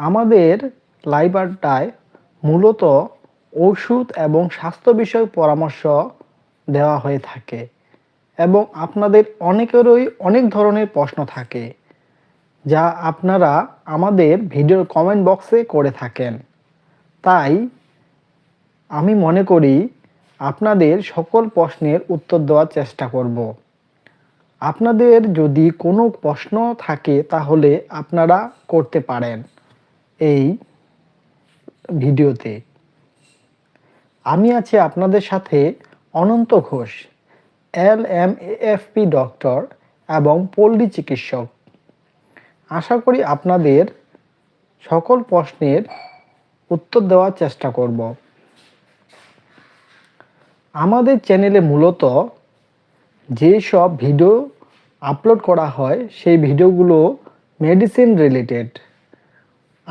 আমাদের লাইব্রেরিটায় মূলত ওষুধ এবং স্বাস্থ্য বিষয়ক পরামর্শ দেওয়া হয়ে থাকে এবং আপনাদের অনেকেরই অনেক ধরনের প্রশ্ন থাকে, যা আপনারা আমাদের ভিডিওর কমেন্ট বক্সে করে থাকেন। তাই আমি মনে করি আপনাদের সকল প্রশ্নের উত্তর দেওয়ার চেষ্টা করব। আপনাদের যদি কোনো প্রশ্ন থাকে তাহলে আপনারা করতে পারেন। এই ভিডিওতে। আমি আছি আপনাদের সাথে Ananta Ghosh, L M FP doctor এবং পল্লী চিকিৎসক। আশা করি আপনাদের সকল প্রশ্নের উত্তর দেওয়ার চেষ্টা করব। আমাদের চ্যানেলে মূলত যেসব ভিডিও আপলোড করা হয়, সেই ভিডিওগুলো মেডিসিন রিলেটেড।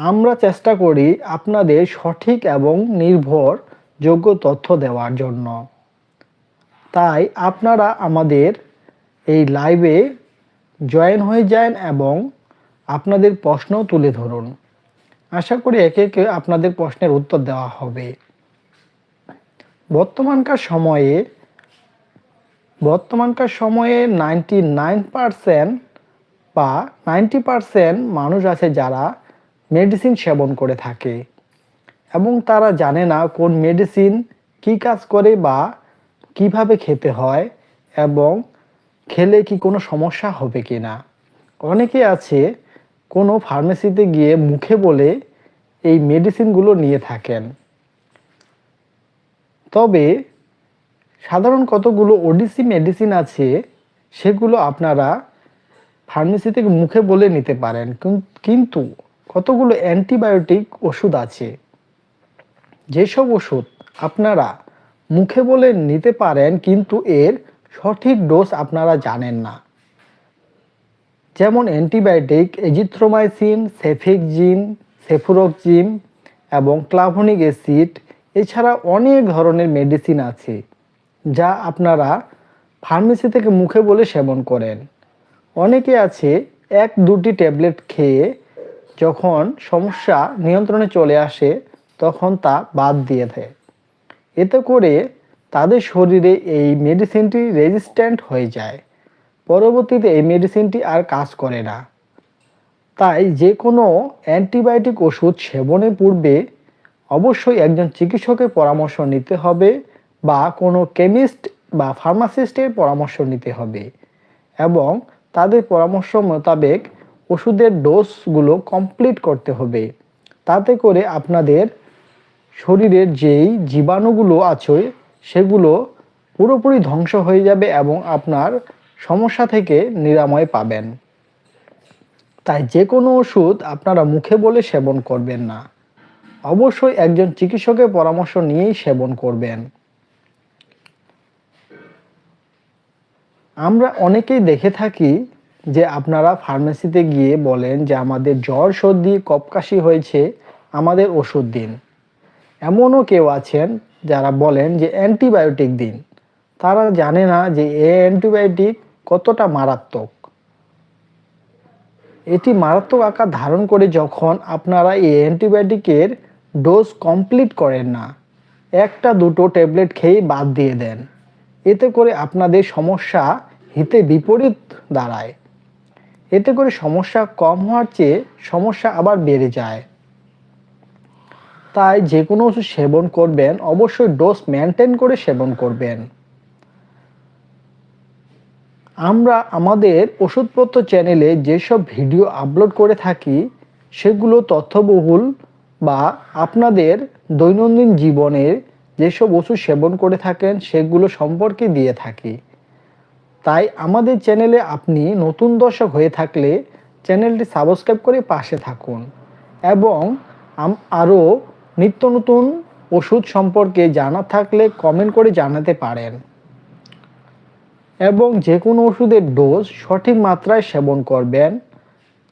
আমরা চেষ্টা করি আপনাদের সঠিক এবং নির্ভরযোগ্য তথ্য দেওয়ার জন্য। তাই আপনারা আমাদের এই লাইভে জয়েন হয়ে যান এবং আপনাদের প্রশ্ন তুলে ধরুন। আশা করি একে একে আপনাদের প্রশ্নের উত্তর দেওয়া হবে। বর্তমানকার সময়ে বর্তমানকার সময়ে নাইনটি নাইন পারসেন্ট বা নাইনটি পারসেন্ট মানুষ আছে যারা মেডিসিন সেবন করে থাকে। এবং তারা জানে না কোন মেডিসিন কি কাজ করে বা কীভাবে খেতে হয় এবং খেলে কি কোনো সমস্যা হবে কি না। অনেকে আছে কোনো ফার্মেসিতে গিয়ে মুখে বলে এই মেডিসিনগুলো নিয়ে থাকেন। তবে সাধারণ কতগুলো ওডিসি মেডিসিন আছে সেগুলো আপনারা ফার্মেসি থেকে মুখে বলে নিতে পারেন। কিন- কিন্তু কতগুলো অ্যান্টিবায়োটিক ওষুধ আছে? যেসব ওষুধ আপনারা মুখে বলে নিতে পারেন, কিন্তু এর সঠিক ডোজ আপনারা জানেন না। যেমন অ্যান্টিবায়োটিক এজিথ্রোমাইসিন সেফিকজিন সেফুরকজিম এবং ক্লাভনিক অ্যাসিড, এছাড়া অনেক ধরনের মেডিসিন আছে যা আপনারা ফার্মেসি থেকে মুখে বলে সেবন করেন। অনেকে আছে এক দুটি ট্যাবলেট খেয়ে যখন সমস্যা নিয়ন্ত্রণে চলে আসে, তখন তা বাদ দিয়ে দেয়। এতে করে তাদের শরীরে এই মেডিসিনটি রেজিস্ট্যান্ট হয়ে যায়। পরবর্তীতে এই মেডিসিনটি আর কাজ করে না। তাই যে কোনো অ্যান্টিবায়োটিক ওষুধ সেবনের পূর্বে অবশ্যই একজন চিকিৎসকের পরামর্শ নিতে হবে বা কোনো কেমিস্ট বা ফার্মাসিস্টের পরামর্শ নিতে হবে এবং তাদের পরামর্শ মোতাবেক ওষুধের ডোজগুলো কমপ্লিট করতে হবে। তাতে করে আপনাদের শরীরের যেই জীবাণুগুলো আছে, সেগুলো পুরোপুরি ধ্বংস হয়ে যাবে এবং আপনার সমস্যা থেকে নিরাময় পাবেন। তাই যে কোনো ওষুধ আপনারা মুখে বলে সেবন করবেন না। অবশ্যই একজন চিকিৎসকের পরামর্শ নিয়েই সেবন করবেন। আমরা অনেকেই দেখে থাকি যে আপনারা ফার্মেসিতে গিয়ে বলেন যে আমাদের জ্বর সর্দি, কপকাশি হয়েছে, আমাদের ওষুধ দিন। এমনও কেউ আছেন যারা বলেন যে অ্যান্টিবায়োটিক দিন। তারা জানে না যে এ অ্যান্টিবায়োটিক কতটা মারাত্মক। এটি মারাত্মক আকার ধারণ করে যখন আপনারা এই অ্যান্টিবায়োটিকের ডোজ কমপ্লিট করেন না, একটা দুটো ট্যাবলেট খেয়ে বাদ দিয়ে দেন। এতে করে আপনাদের সমস্যা হিতে বিপরীত দাঁড়ায়। এতে করে সমস্যা কম হওয়ার চেয়ে সমস্যা আবার বেড়ে যায়। তাই যে কোনো ওষুধ সেবন করবেন, অবশ্যই ডোজ মেনটেন করে সেবন করবেন। আমরা আমাদের ওষুধপত্র চ্যানেলে যেসব ভিডিও আপলোড করে থাকি, সেগুলো তথ্যবহুল বা আপনাদের দৈনন্দিন জীবনের যেসব ওষুধ সেবন করে থাকেন, সেগুলো সম্পর্কে দিয়ে থাকি। তাই আমাদের চ্যানেলে আপনি নতুন দর্শক হয়ে থাকলে চ্যানেলটি সাবস্ক্রাইব করে পাশে থাকুন এবং আরও নিত্য নতুন ওষুধ সম্পর্কে জানা থাকলে কমেন্ট করে জানাতে পারেন। এবং যে কোনো ওষুধের ডোজ সঠিক মাত্রায় সেবন করবেন।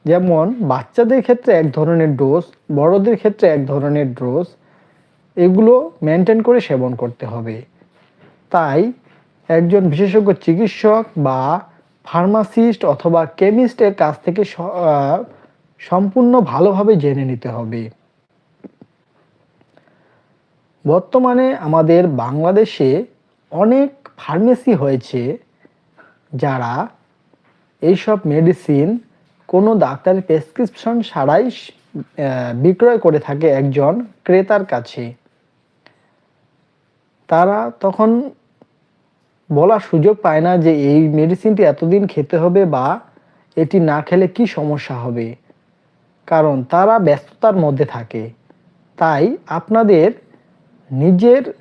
যেমন বাচ্চাদের ক্ষেত্রে এক ধরনের ডোজ বড়দের ক্ষেত্রে এক ধরনের ডোজ এগুলো মেনটেন করে সেবন করতে হবে। তাই একজন বিশেষজ্ঞ চিকিৎসক বা ফার্মাসিস্ট অথবা কেমিস্টের কাছ থেকে সম্পূর্ণ ভালোভাবে জেনে নিতে হবে। বর্তমানে আমাদের বাংলাদেশে অনেক ফার্মেসি হয়েছে যারা এইসব মেডিসিন কোনো ডাক্তারের প্রেসক্রিপশন ছাড়াই বিক্রয় করে থাকে একজন ক্রেতার কাছে। তারা তখন বলার সুযোগ পায় না যে এই মেডিসিনটি এতদিন খেতে হবে বা এটি না খেলে কি সমস্যা হবে। কারণ তারা ব্যস্ততার মধ্যে থাকে। তাই আপনাদের নিজের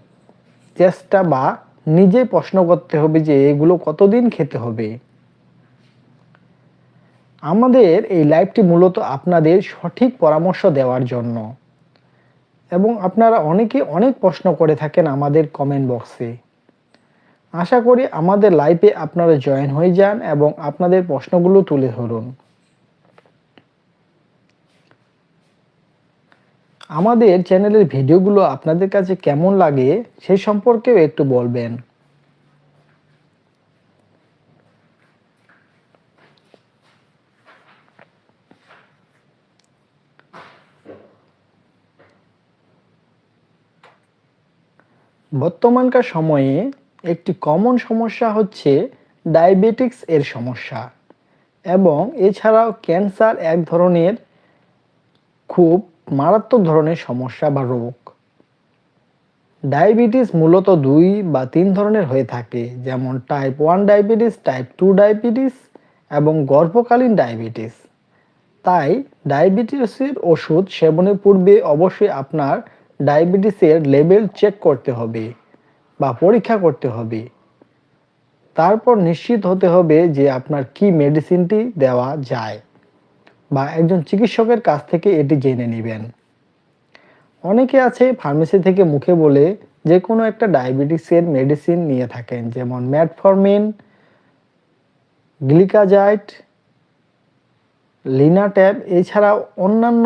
চেষ্টা বা নিজে প্রশ্ন করতে হবে যে এগুলো কতদিন খেতে হবে। আমাদের এই লাইভটি মূলত আপনাদের সঠিক পরামর্শ দেওয়ার জন্য। এবং আপনারা অনেকে অনেক প্রশ্ন করে থাকেন আমাদের কমেন্ট বক্সে আশা করি আমাদের লাইফে আপনারা জয়েন হয়ে যান এবং আপনাদের প্রশ্নগুলো তুলে ধরুন। আমাদের চ্যানেলের ভিডিওগুলো আপনাদের কাছে কেমন লাগে সে সম্পর্কেও একটু বলবেন। বর্তমানকার সময়ে একটি কমন সমস্যা হচ্ছে ডায়াবেটিক্স এর সমস্যা। এবং এছাড়াও ক্যান্সার এক ধরনের খুব মারাত্মক ধরনের সমস্যা বা রোগ। ডায়াবেটিস মূলত দুই বা তিন ধরনের হয়ে থাকে, যেমন type one diabetes type two diabetes এবং গর্ভকালীন ডায়াবেটিস তাই ডায়াবেটিসের ওষুধ সেবনের পূর্বে অবশ্যই আপনার ডায়াবেটিসের লেভেল চেক করতে হবে। বা পরীক্ষা করতে হবে। তারপর নিশ্চিত হতে হবে যে আপনার কি মেডিসিনটি দেওয়া যায় বা একজন চিকিৎসকের কাছ থেকে এটি জেনে নেবেন। অনেকে আছে ফার্মেসি থেকে মুখে বলে যে কোনো একটা ডায়াবেটিসের মেডিসিন নিয়ে থাকেন, যেমন ম্যাটফরমিন গ্লিকাজাইট লিনাট্যাব এছাড়াও অন্যান্য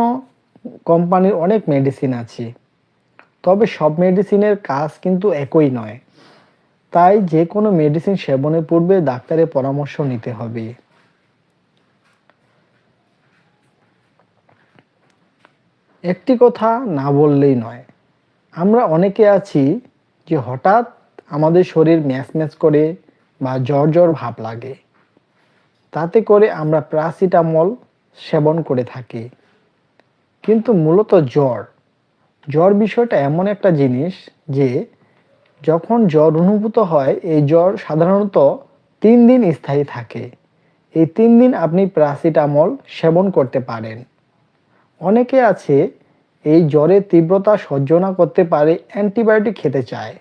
কোম্পানির অনেক মেডিসিন আছে। তবে সব মেডিসিনের কাজ কিন্তু একই নয়। তাই যে কোনো মেডিসিন সেবনের পূর্বে ডাক্তারের পরামর্শ নিতে হবে। একটি কথা না বললেই নয়, আমরা অনেকে আছি যে হঠাৎ আমাদের শরীর ম্যাচ ম্যাচ করে বা জ্বর জ্বর ভাব লাগে। তাতে করে আমরা প্যারাসিটামল সেবন করে থাকি। কিন্তু মূলত জ্বর জ্বর বিষয়টা এমন একটা জিনিস যে যখন জ্বর অনুভূত হয়, এই জ্বর সাধারণত তিন দিন স্থায়ী থাকে। এই তিন দিন আপনি প্যারাসিটামল সেবন করতে পারেন। অনেকে আছে, এই জ্বরের তীব্রতা সহ্য না করতে পারে, অ্যান্টিবায়োটিক খেতে চায়।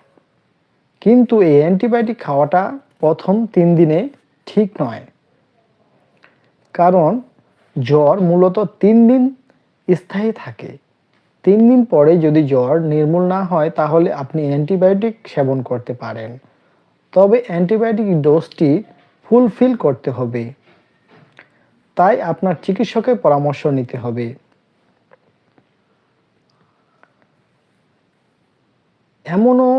কিন্তু এই অ্যান্টিবায়োটিক খাওয়াটা প্রথম তিন দিনে ঠিক নয়। কারণ জ্বর মূলত তিন দিন স্থায়ী থাকে। তিন দিন পরে যদি জ্বর নির্মূল না হয়, তাহলে আপনি অ্যান্টিবায়োটিক সেবন করতে পারেন। তবে অ্যান্টিবায়োটিক ডোজটি ফুলফিল করতে হবে। তাই আপনার চিকিৎসকের পরামর্শ নিতে হবে। এমনও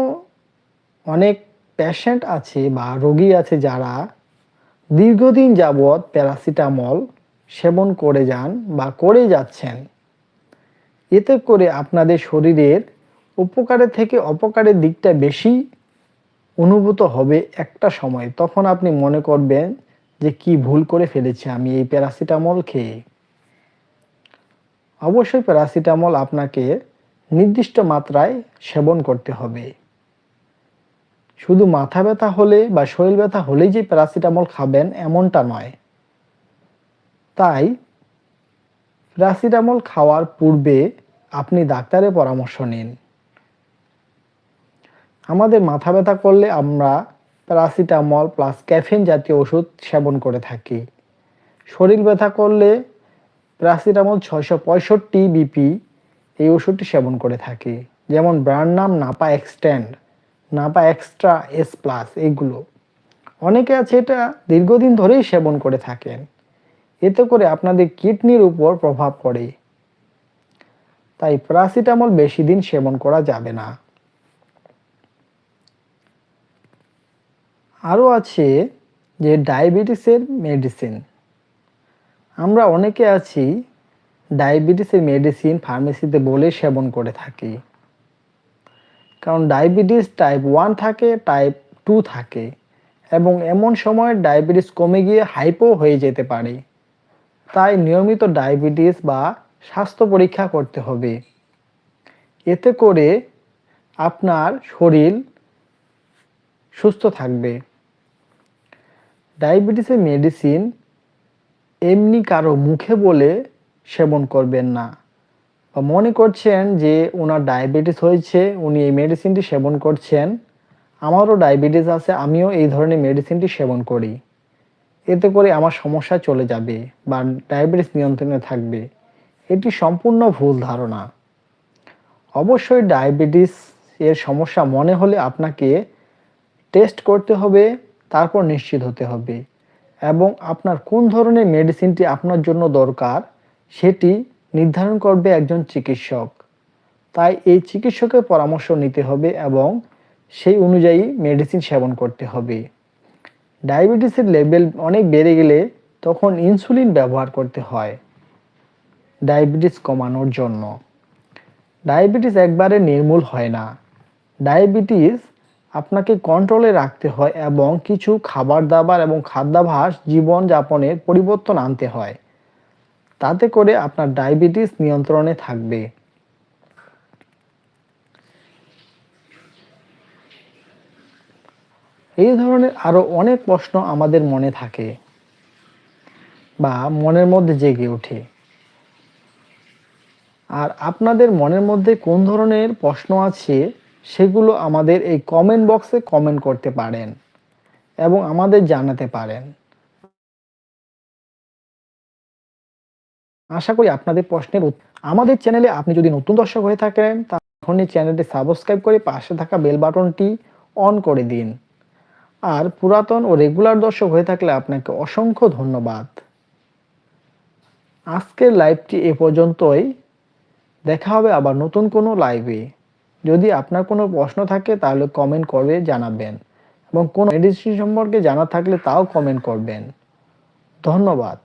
অনেক পেশেন্ট আছে বা রোগী আছে যারা দীর্ঘদিন যাবৎ প্যারাসিটামল সেবন করে যান বা করে যাচ্ছেন। এতে করে আপনাদের শরীরের উপকারের থেকে অপকারের দিকটা বেশি অনুভূত হবে একটা সময়। তখন আপনি মনে করবেন যে কি ভুল করে ফেলেছি আমি এই প্যারাসিটামল খেয়ে। অবশ্যই প্যারাসিটামল আপনাকে নির্দিষ্ট মাত্রায় সেবন করতে হবে। শুধু মাথা ব্যথা হলে বা শরীর ব্যথা হলেই যে প্যারাসিটামল খাবেন এমনটা নয়। তাই প্যারাসিটামল খাওয়ার পূর্বে আপনি ডাক্তারের পরামর্শ নিন। আমাদের মাথা ব্যথা করলে আমরা প্যারাসিটামল প্লাস ক্যাফিন জাতীয় ওষুধ সেবন করে থাকি। শরীর ব্যথা করলে প্যারাসিটামল ছয়শো পঁয়ষট্টি বিপি এই ওষুধটি সেবন করে থাকি। যেমন ব্র্যান্ড নাম Napa extend, Napa extra S plus, এইগুলো। অনেকে আছে এটা দীর্ঘদিন ধরেই সেবন করে থাকেন। এতে করে আপনাদের কিডনির উপর প্রভাব পড়ে। তাই প্যারাসিটামল বেশি দিন সেবন করা যাবে না। আরও আছে যে ডায়াবেটিসের মেডিসিন। আমরা অনেকে আছি ডায়াবেটিসের মেডিসিন ফার্মেসিতে বলে সেবন করে থাকি। কারণ ডায়াবেটিস টাইপ ওয়ান থাকে টাইপ টু থাকে এবং এমন সময় ডায়াবেটিস কমে গিয়ে হাইপো হয়ে যেতে পারে। তাই নিয়মিত ডায়াবেটিস বা স্বাস্থ্য পরীক্ষা করতে হবে। এতে করে আপনার শরীর সুস্থ থাকবে। ডায়াবেটিসের মেডিসিন এমনি কারও মুখে বলে সেবন করবেন না বা মনে করছেন যে ওনার ডায়াবেটিস হয়েছে, উনি এই মেডিসিনটি সেবন করছেন, আমারও ডায়াবেটিস আছে, আমিও এই ধরনের মেডিসিনটি সেবন করি। এতে করে আমার সমস্যা চলে যাবে বা ডায়াবেটিস নিয়ন্ত্রণে থাকবে। এটি সম্পূর্ণ ভুল ধারণা। অবশ্যই ডায়াবেটিস এর সমস্যা মনে হলে আপনাকে টেস্ট করতে হবে, তারপর নিশ্চিত হতে হবে এবং আপনার কোন ধরনের মেডিসিনটি আপনার জন্য দরকার, সেটি নির্ধারণ করবে একজন চিকিৎসক। তাই এই চিকিৎসকের পরামর্শ নিতে হবে এবং সেই অনুযায়ী মেডিসিন সেবন করতে হবে। ডায়াবেটিসের লেভেল অনেক বেড়ে গেলে তখন ইনসুলিন ব্যবহার করতে হয় ডায়াবেটিস কমানোর জন্য। ডায়াবেটিস একবারে নির্মূল হয় না। ডায়াবেটিস আপনাকে কন্ট্রোলে রাখতে হয় এবং কিছু খাবার দাবার এবং খাদ্যাভ্যাস জীবনযাপনের পরিবর্তন আনতে হয়। তাতে করে আপনার ডায়াবেটিস নিয়ন্ত্রণে থাকবে। এই ধরনের আরও অনেক প্রশ্ন আমাদের মনে থাকে বা মনের মধ্যে জেগে ওঠে। আর আপনাদের মনের মধ্যে কোন ধরনের প্রশ্ন আছে সেগুলো আমাদের এই কমেন্ট বক্সে কমেন্ট করতে পারেন এবং আমাদের জানাতে পারেন। আশা করি আপনাদের প্রশ্নের আমাদের চ্যানেলে আপনি যদি নতুন দর্শক হয়ে থাকেন, তাহলে চ্যানেলটি সাবস্ক্রাইব করে পাশে থাকা বেল বাটনটি অন করে দিন। আর পুরাতন ও রেগুলার দর্শক হয়ে থাকলে আপনাকে অসংখ্য ধন্যবাদ। আজকের লাইভটি এ পর্যন্তই। দেখা হবে আবার নতুন কোনো লাইভে যদি আপনার কোনো প্রশ্ন থাকে, তাহলে কমেন্ট করে জানাবেন। এবং কোনো মেডিসিন সম্পর্কে জানা থাকলে তাও কমেন্ট করবেন। ধন্যবাদ।